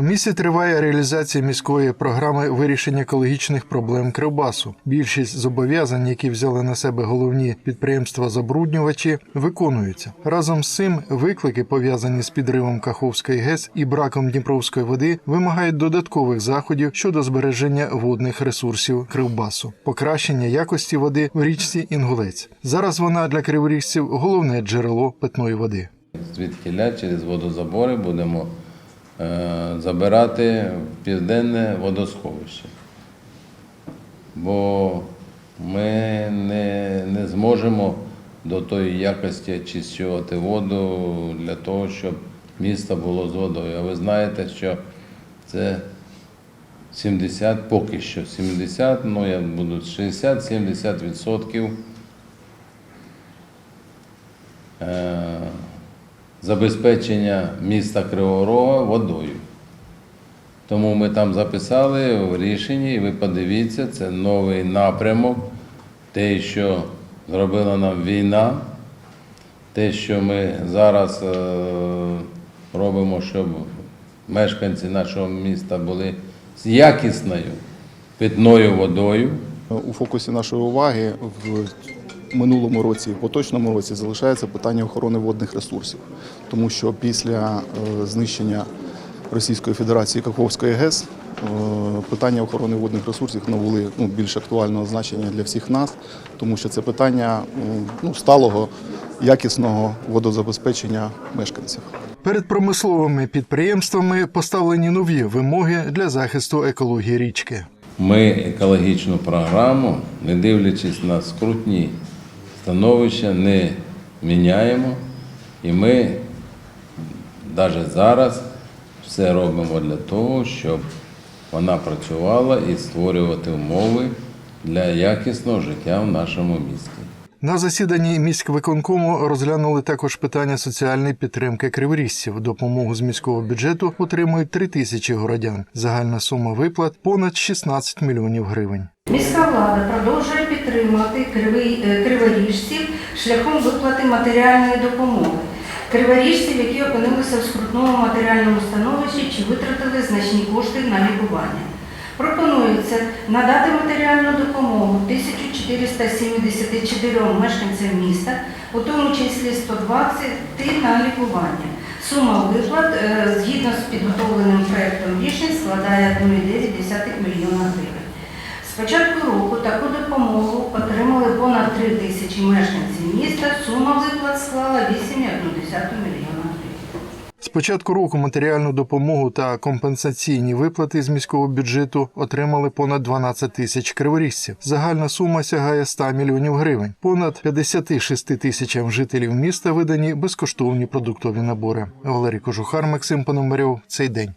У місті триває реалізація міської програми вирішення екологічних проблем Кривбасу. Більшість зобов'язань, які взяли на себе головні підприємства забруднювачі, виконуються. Разом з цим виклики, пов'язані з підривом Каховської ГЕС і браком Дніпровської води, вимагають додаткових заходів щодо збереження водних ресурсів Кривбасу, покращення якості води в річці Інгулець. Зараз вона для криворіжців головне джерело питної води. Звідкіля через водозабори будемо забирати в південне водосховище. Бо ми не, не зможемо до тої якості очищувати воду для того, щоб місто було з водою. А ви знаєте, що це 70, поки що 70, ну я буду 60-70 відсотків е, забезпечення міста Кривого Рога водою. Тому ми там записали в рішенні, і ви подивіться, це новий напрямок, те, що зробила нам війна, те, що ми зараз е, робимо, щоб мешканці нашого міста були з якісною питною водою. У фокусі нашої уваги в минулому році, в поточному році, залишається питання охорони водних ресурсів, тому що після е, знищення Російської Федерації Каховської ГЕС е, питання охорони водних ресурсів набули ну, більш актуального значення для всіх нас, тому що це питання ну, сталого, якісного водозабезпечення мешканців. Перед промисловими підприємствами поставлені нові вимоги для захисту екології річки. Ми екологічну програму, не дивлячись на скрутні становища, не міняємо. І ми навіть зараз все робимо для того, щоб вона працювала і створювати умови для якісного життя в нашому місті. На засіданні міськвиконкому розглянули також питання соціальної підтримки криворіжців. Допомогу з міського бюджету отримують три тисячі городян. Загальна сума виплат понад 16 мільйонів гривень. Міська влада продовжує підтримувати кривий- е, криворіжців шляхом виплати матеріальної допомоги. Криворіжців, які опинилися в скрутному матеріальному становищі чи витратили значні кошти на лікування. Пропонується надати матеріальну допомогу 1474 мешканцям міста, у тому числі 120 на лікування. Сума виплат е, згідно з підготовленим проектом рішень складає 1,9 мільйона гривень. З початку року таку допомогу отримали понад 3 тисячі мешканців міста. Сума виплат склала 8,1 мільйона гривень. З року матеріальну допомогу та компенсаційні виплати з міського бюджету отримали понад 12 тисяч криворіжців. Загальна сума сягає 100 мільйонів гривень. Понад 56 тисячам жителів міста видані безкоштовні продуктові набори. Валерій Кожухар, Максим Пономарьов. Цей день.